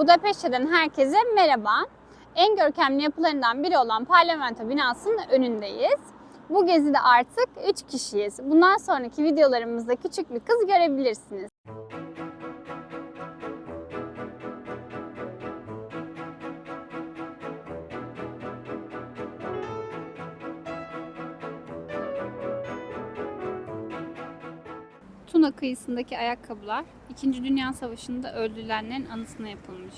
Budapeşte'den herkese merhaba. En görkemli yapılarından biri olan parlamento binasının önündeyiz. Bu gezide artık 3 kişiyiz. Bundan sonraki videolarımızda küçük bir kız görebilirsiniz. Tuna kıyısındaki ayakkabılar 2. Dünya Savaşı'nda öldürülenlerin anısına yapılmış.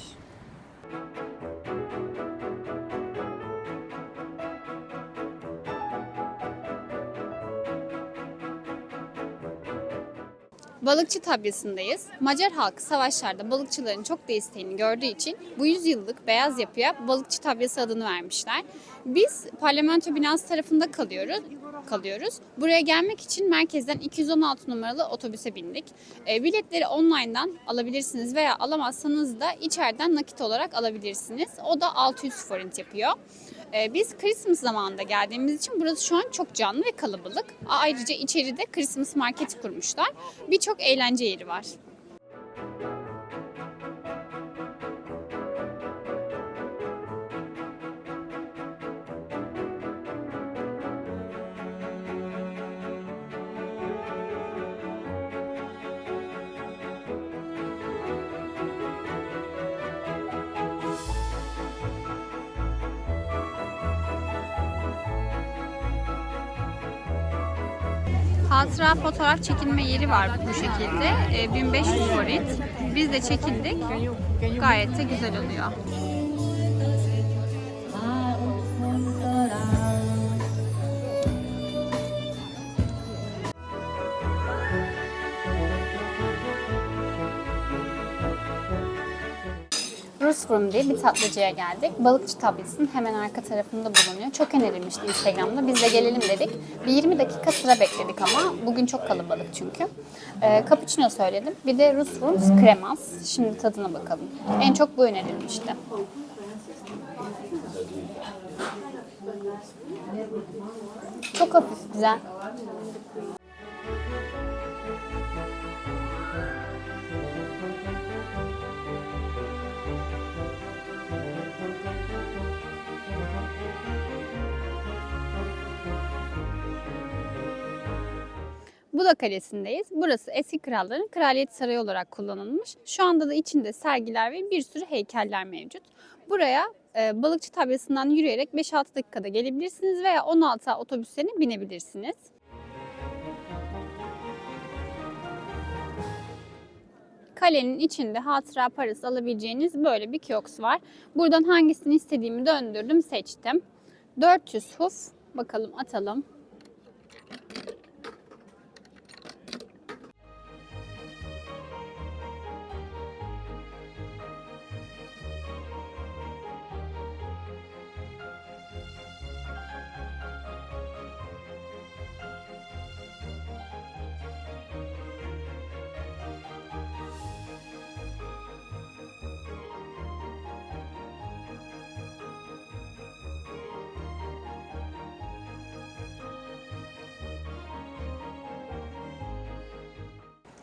Balıkçı tabyasındayız. Macar halkı savaşlarda balıkçıların çok desteğini gördüğü için bu yüzyıllık beyaz yapıya balıkçı tabyası adını vermişler. Biz parlamento binası tarafında kalıyoruz. kalıyoruz. Buraya gelmek için merkezden 216 numaralı otobüse bindik. E, biletleri online'dan alabilirsiniz veya alamazsanız da içeriden nakit olarak alabilirsiniz. O da 600 forint yapıyor. Ee, Biz Christmas zamanında geldiğimiz için burası şu an çok canlı ve kalabalık. Ayrıca içeride Christmas marketi kurmuşlar. Birçok eğlence yeri var. Hatıra fotoğraf çekilme yeri var bu şekilde. Ee, 1500 forint. Biz de çekildik. Gayet de güzel oluyor. Rus Room diye bir tatlıcıya geldik. Balıkçı tablesinin hemen arka tarafında bulunuyor. Çok önerilmişti Instagram'da. Biz de gelelim dedik. Bir 20 dakika sıra bekledik ama bugün çok kalabalık çünkü. Ee, cappuccino söyledim. Bir de Rus Rooms kremas. Şimdi tadına bakalım. En çok bu önerilmişti. Çok hafif, güzel. Buda Kalesi'ndeyiz. Burası eski kralların kraliyet sarayı olarak kullanılmış. Şu anda da içinde sergiler ve bir sürü heykeller mevcut. Buraya e, balıkçı tabyasından yürüyerek 5-6 dakikada gelebilirsiniz veya 16 otobüslerine binebilirsiniz. Kalenin içinde hatıra parası alabileceğiniz böyle bir kiosk var. Buradan hangisini istediğimi döndürdüm, seçtim. 400 huf. Bakalım atalım.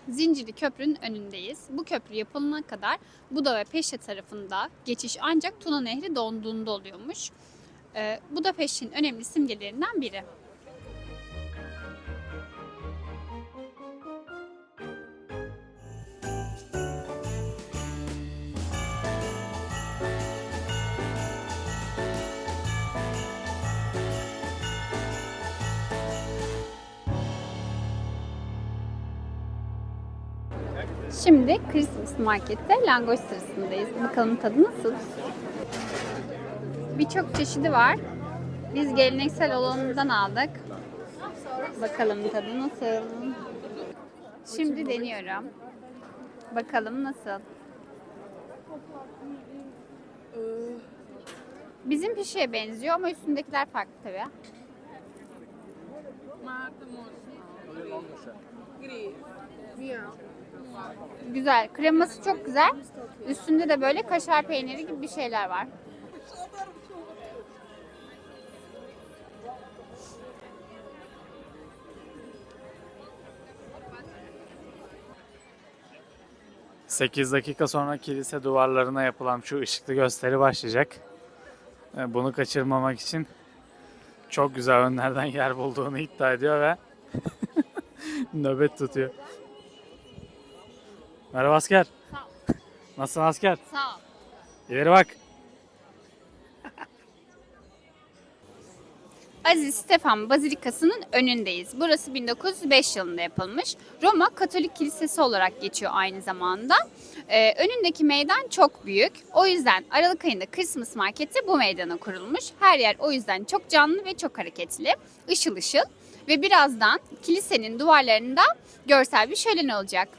Zincirli Köprü'nün önündeyiz. Bu köprü yapılana kadar Buda ve Peşte tarafında geçiş ancak Tuna Nehri donduğunda oluyormuş. Ee, bu da Peşte'nin önemli simgelerinden biri. Şimdi Christmas Market'te langoş sırasındayız. Bakalım tadı nasıl? Birçok çeşidi var. Biz geleneksel olanından aldık. Bakalım tadı nasıl? Şimdi deniyorum. Bakalım nasıl? Bizim pişiye benziyor ama üstündekiler farklı tabii. Güzel. Kreması çok güzel. Üstünde de böyle kaşar peyniri gibi bir şeyler var. 8 dakika sonra kilise duvarlarına yapılan şu ışıklı gösteri başlayacak. E, Bunu kaçırmamak için çok güzel önlerden yer bulduğunu iddia ediyor ve nöbet tutuyor. Merhaba asker. Sağ ol. Nasılsın asker? Sağ ol. İleri bak. Aziz Stefan Bazilikası'nın önündeyiz. Burası 1905 yılında yapılmış. Roma Katolik Kilisesi olarak geçiyor aynı zamanda. Ee, önündeki meydan çok büyük. O yüzden Aralık ayında Christmas Market'i bu meydana kurulmuş. Her yer o yüzden çok canlı ve çok hareketli. Işıl ışıl. Ve birazdan kilisenin duvarlarında görsel bir şölen olacak.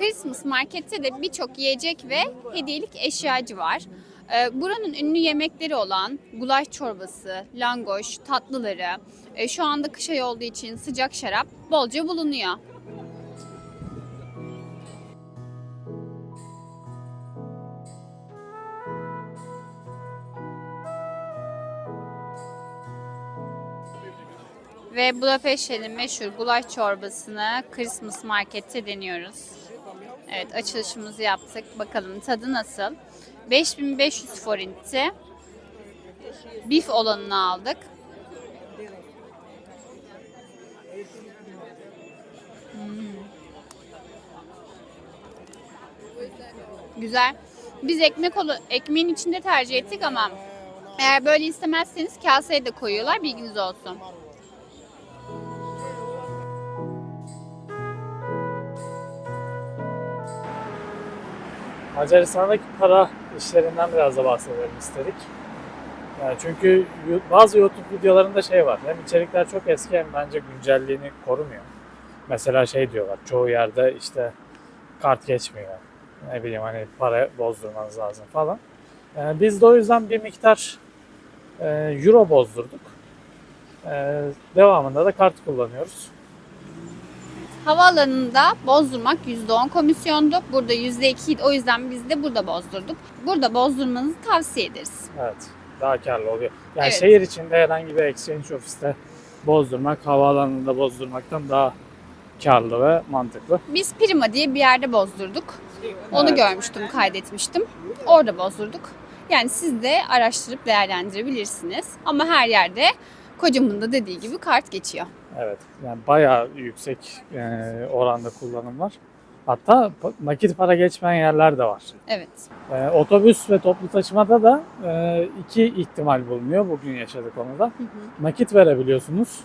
Christmas Market'te de birçok yiyecek ve hediyelik eşyacı var. Ee, Buranın ünlü yemekleri olan gulaş çorbası, langoş, tatlıları, e, şu anda kış ayı olduğu için sıcak şarap bolca bulunuyor. Ve Budapeşte'nin meşhur gulaş çorbasını Christmas Market'te deniyoruz. Evet açılışımızı yaptık. Bakalım tadı nasıl? 5500 forintti. Bif olanını aldık. Hmm. Güzel. Biz ekmek olu ekmeğin içinde tercih ettik ama eğer böyle istemezseniz kaseye de koyuyorlar. Bilginiz olsun. Macaristan'daki para işlerinden biraz da bahsedelim istedik. Yani çünkü bazı YouTube videolarında şey var. Hem içerikler çok eski hem bence güncelliğini korumuyor. Mesela şey diyorlar. Çoğu yerde işte kart geçmiyor. Ne bileyim hani para bozdurmanız lazım falan. Yani biz de o yüzden bir miktar e, euro bozdurduk. E, devamında da kart kullanıyoruz. Havaalanında bozdurmak %10 komisyondu. Burada %2 idi. O yüzden biz de burada bozdurduk. Burada bozdurmanızı tavsiye ederiz. Evet. Daha karlı oluyor. Yani Evet. şehir içinde herhangi bir exchange ofiste bozdurmak, havaalanında bozdurmaktan daha karlı ve mantıklı. Biz Prima diye bir yerde bozdurduk. Onu Evet. görmüştüm, kaydetmiştim. Orada bozdurduk. Yani siz de araştırıp değerlendirebilirsiniz. Ama her yerde kocamın da dediği gibi kart geçiyor. Evet. Yani bayağı yüksek e, oranda kullanım var. Hatta nakit para geçmeyen yerler de var. Evet. E, otobüs ve toplu taşımada da e, iki ihtimal bulunuyor. Bugün yaşadık onu da. Nakit verebiliyorsunuz.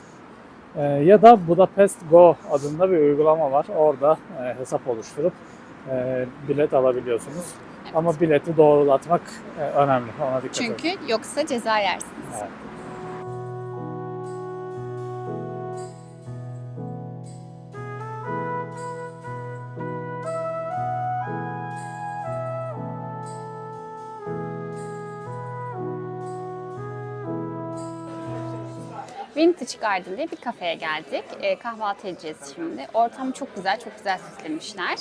E, ya da Budapest Go adında bir uygulama var. Orada e, hesap oluşturup e, bilet alabiliyorsunuz. Evet. Ama bileti doğrulatmak e, önemli. Ona dikkat edin. Çünkü yoksa ceza yersiniz. Evet. Vintage Garden diye bir kafeye geldik. E, kahvaltı edeceğiz şimdi. Ortam çok güzel, çok güzel süslemişler.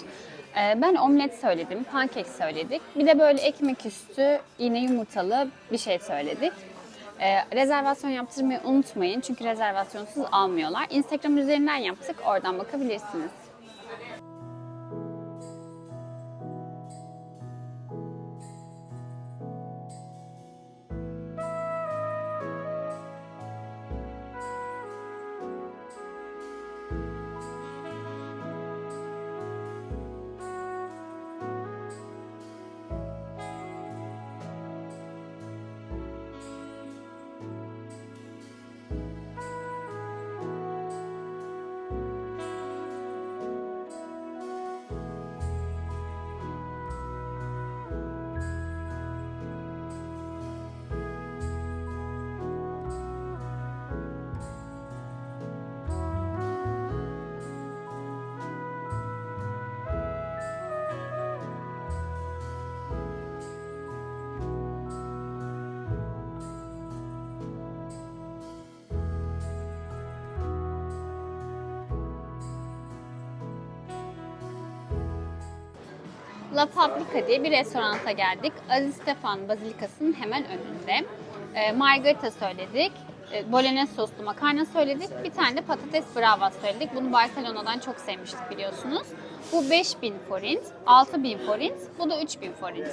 E, ben omlet söyledim, pankek söyledik. Bir de böyle ekmek üstü yine yumurtalı bir şey söyledik. E, rezervasyon yaptırmayı unutmayın çünkü rezervasyonsuz almıyorlar. Instagram üzerinden yaptık, oradan bakabilirsiniz. La Fabrica diye bir restoranta geldik. Aziz Stefan Bazilikası'nın hemen önünde. E, margarita söyledik. E, bolognese soslu makarna söyledik. Bir tane de patates brava söyledik. Bunu Barcelona'dan çok sevmiştik biliyorsunuz. Bu 5000 forint, 6000 forint, bu da 3000 forint.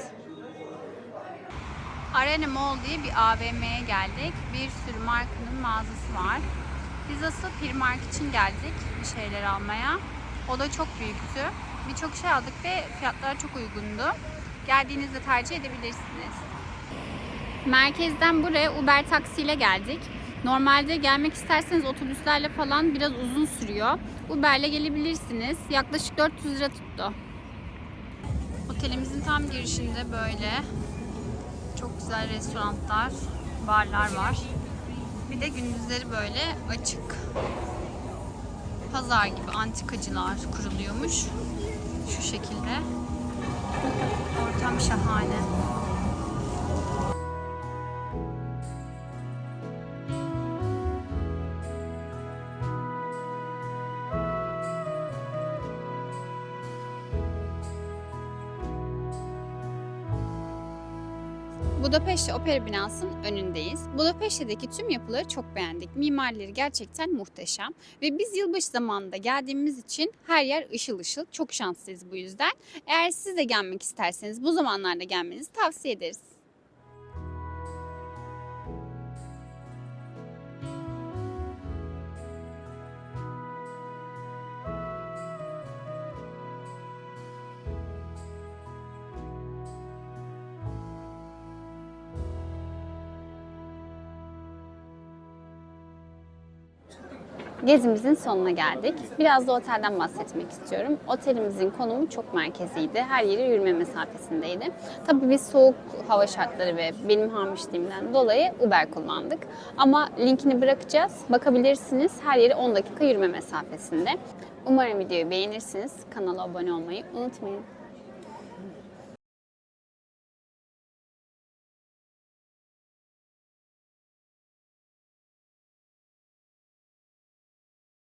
Arena Mall diye bir AVM'ye geldik. Bir sürü markanın mağazası var. Biz asıl Primark için geldik bir şeyler almaya. O da çok büyüktü. Birçok şey aldık ve fiyatlar çok uygundu. Geldiğinizde tercih edebilirsiniz. Merkezden buraya Uber taksiyle geldik. Normalde gelmek isterseniz otobüslerle falan biraz uzun sürüyor. Uber'le gelebilirsiniz. Yaklaşık 400 lira tuttu. Otelimizin tam girişinde böyle çok güzel restoranlar, barlar var. Bir de gündüzleri böyle açık pazar gibi antikacılar kuruluyormuş. Şu şekilde. Ortam şahane. Budapeşte Opera binasının önündeyiz. Budapeşte'deki tüm yapıları çok beğendik. Mimarileri gerçekten muhteşem. Ve biz yılbaşı zamanında geldiğimiz için her yer ışıl ışıl. Çok şanslıyız bu yüzden. Eğer siz de gelmek isterseniz bu zamanlarda gelmenizi tavsiye ederiz. Gezimizin sonuna geldik. Biraz da otelden bahsetmek istiyorum. Otelimizin konumu çok merkeziydi. Her yeri yürüme mesafesindeydi. Tabii biz soğuk hava şartları ve benim hamişliğimden dolayı Uber kullandık. Ama linkini bırakacağız. Bakabilirsiniz. Her yeri 10 dakika yürüme mesafesinde. Umarım videoyu beğenirsiniz. Kanala abone olmayı unutmayın.